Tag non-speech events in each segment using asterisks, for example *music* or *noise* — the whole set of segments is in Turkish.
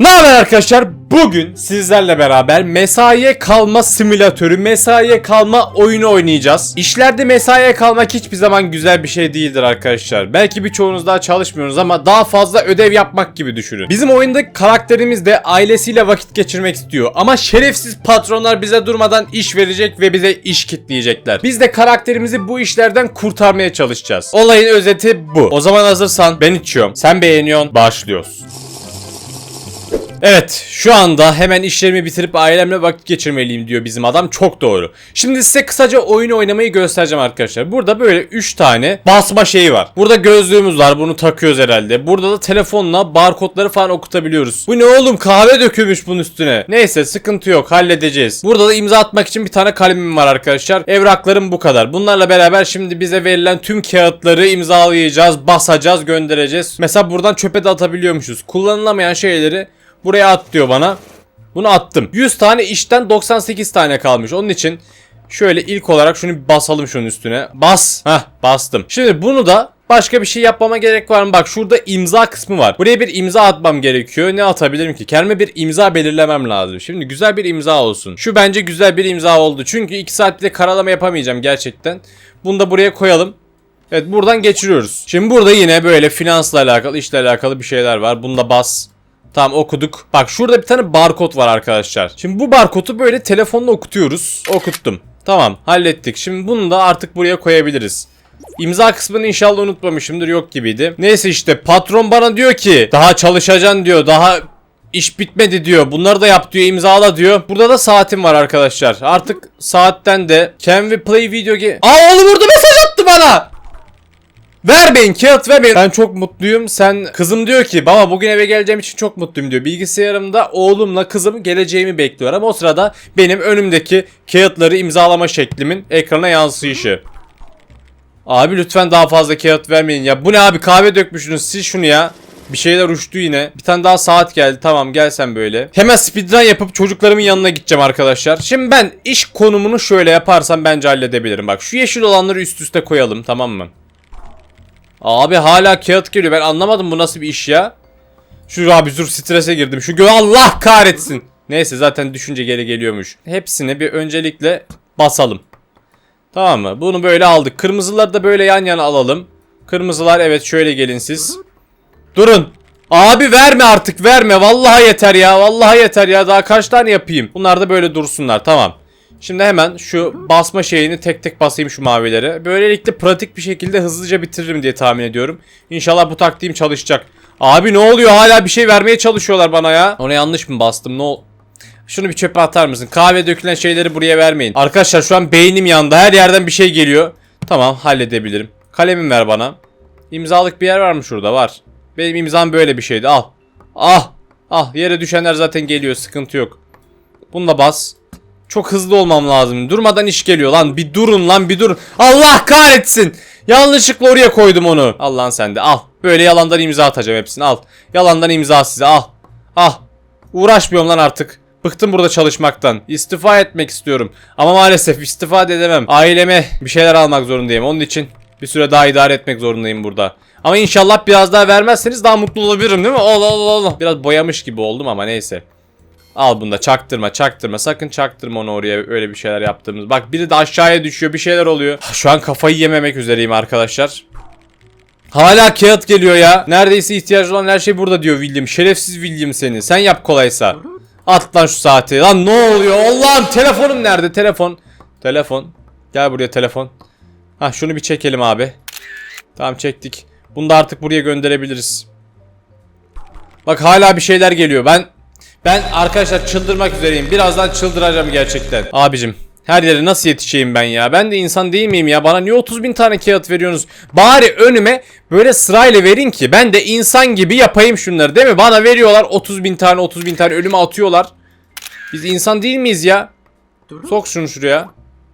Ne haber arkadaşlar? Bugün sizlerle beraber mesaiye kalma simülatörü, mesaiye kalma oyunu oynayacağız. İşlerde mesaiye kalmak hiçbir zaman güzel bir şey değildir arkadaşlar. Belki birçoğunuz daha çalışmıyorsunuz ama daha fazla ödev yapmak gibi düşünün. Bizim oyundaki karakterimiz de ailesiyle vakit geçirmek istiyor. Ama şerefsiz patronlar bize durmadan iş verecek ve bize iş kitleyecekler. Biz de karakterimizi bu işlerden kurtarmaya çalışacağız. Olayın özeti bu. O zaman hazırsan ben içiyorum. Sen beğeniyorsun. Başlıyoruz. Evet şu anda hemen işlerimi bitirip ailemle vakit geçirmeliyim diyor bizim adam çok doğru. Şimdi size kısaca oyunu oynamayı göstereceğim arkadaşlar. Burada böyle 3 tane basma şeyi var. Burada gözlüğümüz var bunu takıyoruz herhalde. Burada da telefonla barkodları falan okutabiliyoruz. Bu ne oğlum kahve dökülmüş bunun üstüne. Neyse sıkıntı yok halledeceğiz. Burada da imza atmak için bir tane kalemim var arkadaşlar. Evraklarım bu kadar. Bunlarla beraber şimdi bize verilen tüm kağıtları imzalayacağız, basacağız, göndereceğiz. Mesela buradan çöpe de atabiliyormuşuz. Kullanılamayan şeyleri Buraya at diyor bana. Bunu attım. 100 tane işten 98 tane kalmış. Onun için şöyle ilk olarak şunu basalım şunun üstüne. Bas. Hah bastım. Şimdi bunu da Başka bir şey yapmama gerek var mı? Bak şurada imza kısmı var. Buraya bir imza atmam gerekiyor. Ne atabilirim ki? Kendime bir imza belirlemem lazım. Şimdi güzel bir imza olsun. Şu bence güzel bir imza oldu. Çünkü 2 saatte de karalama yapamayacağım gerçekten. Bunu da buraya koyalım. Evet buradan geçiriyoruz. Şimdi burada yine böyle finansla alakalı, işle alakalı bir şeyler var. Bunu da bas. Tamam okuduk. Bak şurada bir tane barkod var arkadaşlar. Şimdi bu barkodu böyle telefonla okutuyoruz. Okuttum. Tamam hallettik. Şimdi bunu da artık buraya koyabiliriz. İmza kısmını inşallah unutmamışımdır yok gibiydi. Neyse işte patron bana diyor ki daha çalışacaksın diyor. Daha iş bitmedi diyor. Bunları da yap diyor imzala diyor. Burada da saatim var arkadaşlar. Artık saatten de can we play video game... Aa oğlum burada mesaj attı bana. Vermeyin kağıt vermeyin. Ben çok mutluyum. Sen kızım diyor ki baba bugün eve geleceğim için çok mutluyum diyor. Bilgisayarımda oğlumla kızım geleceğimi bekliyor ama o sırada benim önümdeki kağıtları imzalama şeklimin ekrana yansıyışı. Abi lütfen daha fazla kağıt vermeyin ya. Bu ne abi kahve dökmüşsünüz sil şunu ya. Bir şeyler uçtu yine. Bir tane daha saat geldi. Tamam gel sen böyle. Hemen speedrun yapıp çocuklarımın yanına gideceğim arkadaşlar. Şimdi ben iş konumunu şöyle yaparsam bence halledebilirim. Bak şu yeşil olanları üst üste koyalım tamam mı? Abi hala kağıt geliyor. Ben anlamadım bu nasıl bir iş ya. Şu abi dur strese girdim. Şu gö Allah kahretsin. Neyse zaten düşünce geri geliyormuş. Hepsini bir öncelikle basalım. Tamam mı? Bunu böyle aldık. Kırmızıları da böyle yan yana alalım. Kırmızılar evet şöyle gelin siz. Durun. Abi verme artık verme. Vallahi yeter ya. Vallahi yeter ya. Daha kaç tane yapayım? Bunlar da böyle dursunlar. Tamam. Şimdi hemen şu basma şeyini tek tek basayım şu mavileri. Böylelikle pratik bir şekilde hızlıca bitiririm diye tahmin ediyorum. İnşallah bu taktiğim çalışacak. Abi ne oluyor? Hala bir şey vermeye çalışıyorlar bana ya. Ona yanlış mı bastım? Ne ol... Şunu bir çöpe atar mısın? Kahve dökülen şeyleri buraya vermeyin. Arkadaşlar şu an beynim yandı. Her yerden bir şey geliyor. Tamam halledebilirim. Kalemim ver bana. İmzalık bir yer var mı şurada? Var. Benim imzam böyle bir şeydi. Al. Ah. Ah yere düşenler zaten geliyor. Sıkıntı yok. Bunu da bas. Çok hızlı olmam lazım. Durmadan iş geliyor lan. Bir durun lan bir durun. Allah kahretsin. Yanlışlıkla oraya koydum onu. Allah'ın sen de al. Böyle yalandan imza atacağım hepsini al. Yalandan imza size al. Al. Uğraşmıyorum lan artık. Bıktım burada çalışmaktan. İstifa etmek istiyorum. Ama maalesef istifa edemem. Aileme bir şeyler almak zorundayım. Onun için bir süre daha idare etmek zorundayım burada. Ama inşallah biraz daha vermezseniz daha mutlu olabilirim değil mi? Allah Allah Allah. Biraz boyamış gibi oldum ama neyse. Al bunu da çaktırma çaktırma sakın çaktırma onu oraya öyle bir şeyler yaptığımız. Bak biri de aşağıya düşüyor bir şeyler oluyor. Şu an kafayı yememek üzereyim arkadaşlar. Hala kağıt geliyor ya. Neredeyse ihtiyacı olan her şey burada diyor William. Şerefsiz William seni. Sen yap kolaysa. At lan şu saati. Lan ne oluyor? Allah'ım telefonum nerede? Telefon. Telefon. Gel buraya telefon. Ha şunu bir çekelim abi. Tamam çektik. Bunu da artık buraya gönderebiliriz. Bak hala bir şeyler geliyor. Ben ben arkadaşlar çıldırmak üzereyim. Birazdan çıldıracağım gerçekten. Abicim her yere nasıl yetişeyim ben ya? Ben de insan değil miyim ya? Bana niye 30 bin tane kağıt veriyorsunuz? Bari önüme böyle sırayla verin ki ben de insan gibi yapayım şunları değil mi? Bana veriyorlar 30 bin tane 30 bin tane önüme atıyorlar. Biz insan değil miyiz ya? Sok şunu şuraya.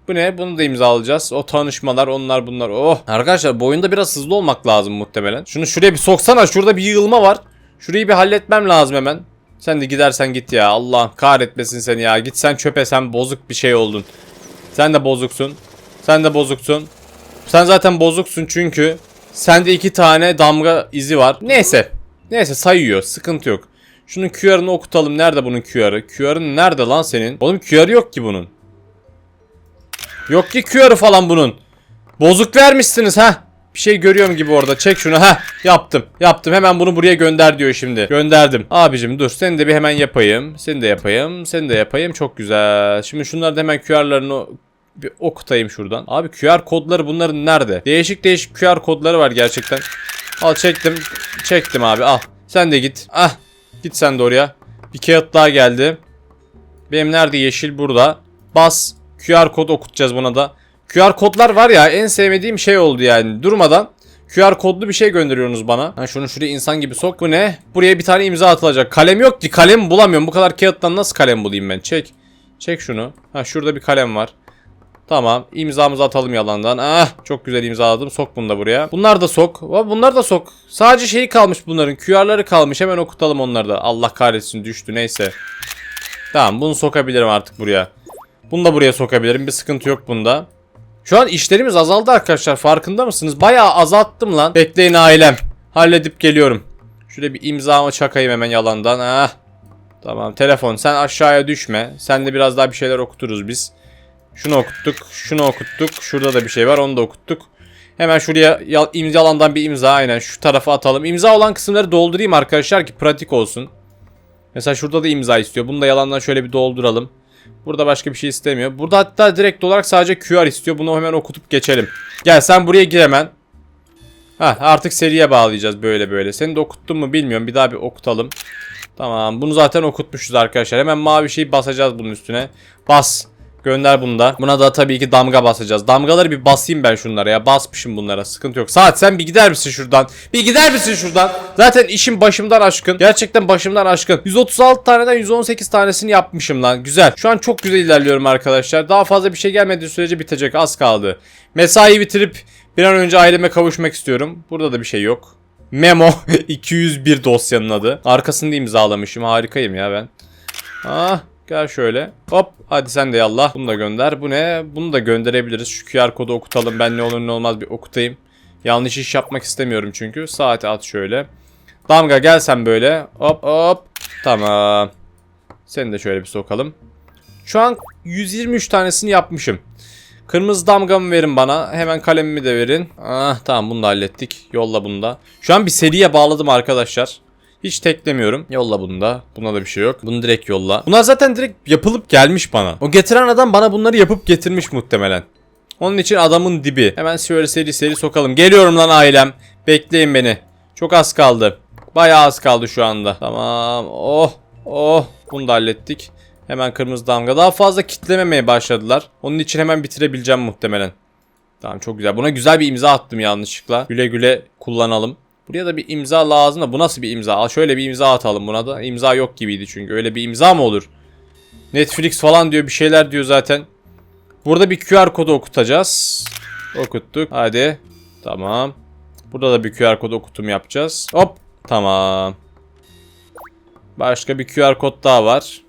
Bu ne? Bunu da imzalayacağız. O tanışmalar onlar bunlar. Oh. Arkadaşlar bu oyunda biraz hızlı olmak lazım muhtemelen. Şunu şuraya bir soksana. Şurada bir yığılma var. Şurayı bir halletmem lazım hemen. Sen de gidersen git ya. Allah kahretmesin seni ya. Git sen çöpe sen bozuk bir şey oldun. Sen de bozuksun. Sen de bozuksun. Sen zaten bozuksun çünkü sende iki tane damga izi var. Neyse. Neyse sayıyor. Sıkıntı yok. Şunun QR'ını okutalım. Nerede bunun QR'ı? QR'ın nerede lan senin? Oğlum QR'ı yok ki bunun. Yok ki QR'ı falan bunun. Bozuk vermişsiniz ha. Bir şey görüyorum gibi orada. Çek şunu. ha. Yaptım. Yaptım. Hemen bunu buraya gönder diyor şimdi. Gönderdim. Abicim dur. Seni de bir hemen yapayım. Seni de yapayım. Seni de yapayım. Çok güzel. Şimdi şunları da hemen QR'larını bir okutayım şuradan. Abi QR kodları bunların nerede? Değişik değişik QR kodları var gerçekten. Al çektim. Çektim abi al. Sen de git. Ah. Git sen de oraya. Bir kağıt daha geldi. Benim nerede yeşil burada. Bas. QR kod okutacağız buna da. QR kodlar var ya en sevmediğim şey oldu yani. Durmadan QR kodlu bir şey gönderiyorsunuz bana. Ha şunu şuraya insan gibi sok. Bu ne? Buraya bir tane imza atılacak. Kalem yok ki. Kalem bulamıyorum. Bu kadar kağıttan nasıl kalem bulayım ben? Çek. Çek şunu. Ha şurada bir kalem var. Tamam. imzamızı atalım yalandan. Ah çok güzel imzaladım. Sok bunu da buraya. Bunlar da sok. Bunlar da sok. Sadece şeyi kalmış bunların. QR'ları kalmış. Hemen okutalım onları da. Allah kahretsin düştü. Neyse. Tamam bunu sokabilirim artık buraya. Bunu da buraya sokabilirim. Bir sıkıntı yok bunda. Şu an işlerimiz azaldı arkadaşlar. Farkında mısınız? Bayağı azalttım lan. Bekleyin ailem. Halledip geliyorum. Şuraya bir imzamı çakayım hemen yalandan. Ah. Tamam telefon sen aşağıya düşme. Sen de biraz daha bir şeyler okuturuz biz. Şunu okuttuk. Şunu okuttuk. Şurada da bir şey var. Onu da okuttuk. Hemen şuraya ya- imza yalandan bir imza aynen şu tarafa atalım. İmza olan kısımları doldurayım arkadaşlar ki pratik olsun. Mesela şurada da imza istiyor. Bunu da yalandan şöyle bir dolduralım. Burada başka bir şey istemiyor. Burada hatta direkt olarak sadece QR istiyor. Bunu hemen okutup geçelim. Gel sen buraya gir hemen. Ha artık seriye bağlayacağız böyle böyle. Seni de okuttum mu bilmiyorum. Bir daha bir okutalım. Tamam bunu zaten okutmuşuz arkadaşlar. Hemen mavi şeyi basacağız bunun üstüne. Bas. Gönder bunu da. Buna da tabii ki damga basacağız. Damgaları bir basayım ben şunlara ya. Basmışım bunlara. Sıkıntı yok. Saat sen bir gider misin şuradan? Bir gider misin şuradan? Zaten işim başımdan aşkın. Gerçekten başımdan aşkın. 136 taneden 118 tanesini yapmışım lan. Güzel. Şu an çok güzel ilerliyorum arkadaşlar. Daha fazla bir şey gelmediği sürece bitecek. Az kaldı. Mesai bitirip bir an önce aileme kavuşmak istiyorum. Burada da bir şey yok. Memo *laughs* 201 dosyanın adı. Arkasında imzalamışım. Harikayım ya ben. Ah gel şöyle. Hop hadi sen de yallah. Bunu da gönder. Bu ne? Bunu da gönderebiliriz. Şu QR kodu okutalım. Ben ne olur ne olmaz bir okutayım. Yanlış iş yapmak istemiyorum çünkü. Saate at şöyle. Damga gel sen böyle. Hop hop. Tamam. Seni de şöyle bir sokalım. Şu an 123 tanesini yapmışım. Kırmızı damgamı verin bana. Hemen kalemimi de verin. Ah tamam bunu da hallettik. Yolla bunu da. Şu an bir seriye bağladım arkadaşlar. Hiç teklemiyorum. Yolla bunu da. Buna da bir şey yok. Bunu direkt yolla. Bunlar zaten direkt yapılıp gelmiş bana. O getiren adam bana bunları yapıp getirmiş muhtemelen. Onun için adamın dibi. Hemen şöyle seri seri sokalım. Geliyorum lan ailem. Bekleyin beni. Çok az kaldı. Bayağı az kaldı şu anda. Tamam. Oh. Oh. Bunu da hallettik. Hemen kırmızı damga. Daha fazla kitlememeye başladılar. Onun için hemen bitirebileceğim muhtemelen. Tamam çok güzel. Buna güzel bir imza attım yanlışlıkla. Güle güle kullanalım. Buraya da bir imza lazım da bu nasıl bir imza? Şöyle bir imza atalım buna da. İmza yok gibiydi çünkü. Öyle bir imza mı olur? Netflix falan diyor bir şeyler diyor zaten. Burada bir QR kodu okutacağız. Okuttuk. Hadi. Tamam. Burada da bir QR kod okutum yapacağız. Hop. Tamam. Başka bir QR kod daha var.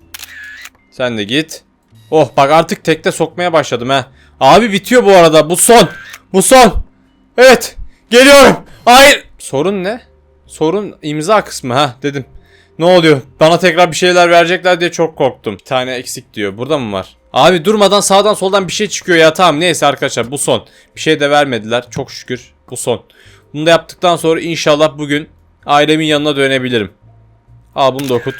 Sen de git. Oh bak artık tekte sokmaya başladım ha. Abi bitiyor bu arada. Bu son. Bu son. Evet. Geliyorum. Hayır. Sorun ne? Sorun imza kısmı ha dedim. Ne oluyor? Bana tekrar bir şeyler verecekler diye çok korktum. Bir tane eksik diyor. Burada mı var? Abi durmadan sağdan soldan bir şey çıkıyor ya. Tamam neyse arkadaşlar bu son. Bir şey de vermediler. Çok şükür. Bu son. Bunu da yaptıktan sonra inşallah bugün ailemin yanına dönebilirim. Al bunu da okut.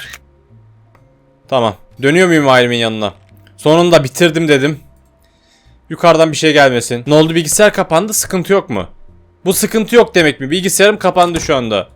Tamam. Dönüyor muyum ailemin yanına? Sonunda bitirdim dedim. Yukarıdan bir şey gelmesin. Ne oldu bilgisayar kapandı sıkıntı yok mu? Bu sıkıntı yok demek mi? Bilgisayarım kapandı şu anda.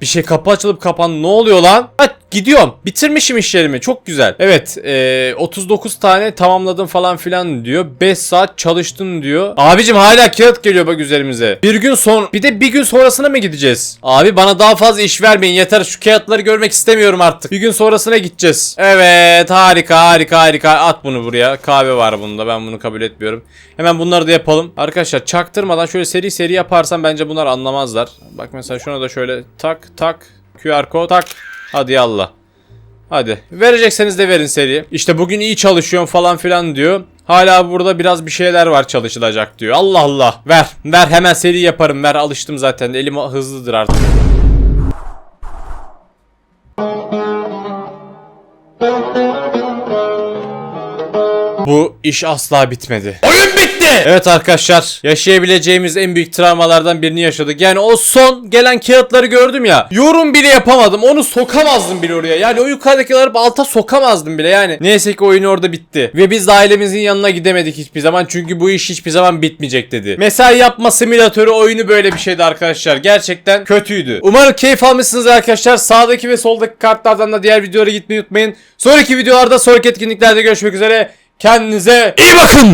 Bir şey kapı açılıp kapandı. Ne oluyor lan? Ha, gidiyorum. Bitirmişim işlerimi. Çok güzel. Evet. eee, 39 tane tamamladım falan filan diyor. 5 saat çalıştın diyor. Abicim hala kağıt geliyor bak üzerimize. Bir gün son... Bir de bir gün sonrasına mı gideceğiz? Abi bana daha fazla iş vermeyin. Yeter şu kağıtları görmek istemiyorum artık. Bir gün sonrasına gideceğiz. Evet. Harika harika harika. At bunu buraya. Kahve var bunda. Ben bunu kabul etmiyorum. Hemen bunları da yapalım. Arkadaşlar çaktırmadan şöyle seri seri yaparsam bence bunlar anlamazlar. Bak mesela şuna da şöyle tak tak QR kod tak. Hadi yallah. Hadi. Verecekseniz de verin seri. İşte bugün iyi çalışıyorum falan filan diyor. Hala burada biraz bir şeyler var çalışılacak diyor. Allah Allah. Ver. Ver hemen seri yaparım. Ver alıştım zaten. Elim hızlıdır artık. Bu iş asla bitmedi. Oyun bitti. Evet arkadaşlar yaşayabileceğimiz en büyük travmalardan birini yaşadık. Yani o son gelen kağıtları gördüm ya. Yorum bile yapamadım. Onu sokamazdım bile oraya. Yani o yukarıdakileri alta sokamazdım bile yani. Neyse ki oyun orada bitti. Ve biz de ailemizin yanına gidemedik hiçbir zaman. Çünkü bu iş hiçbir zaman bitmeyecek dedi. Mesai yapma simülatörü oyunu böyle bir şeydi arkadaşlar. Gerçekten kötüydü. Umarım keyif almışsınız arkadaşlar. Sağdaki ve soldaki kartlardan da diğer videolara gitmeyi unutmayın. Sonraki videolarda sonraki etkinliklerde görüşmek üzere. Kendinize iyi bakın.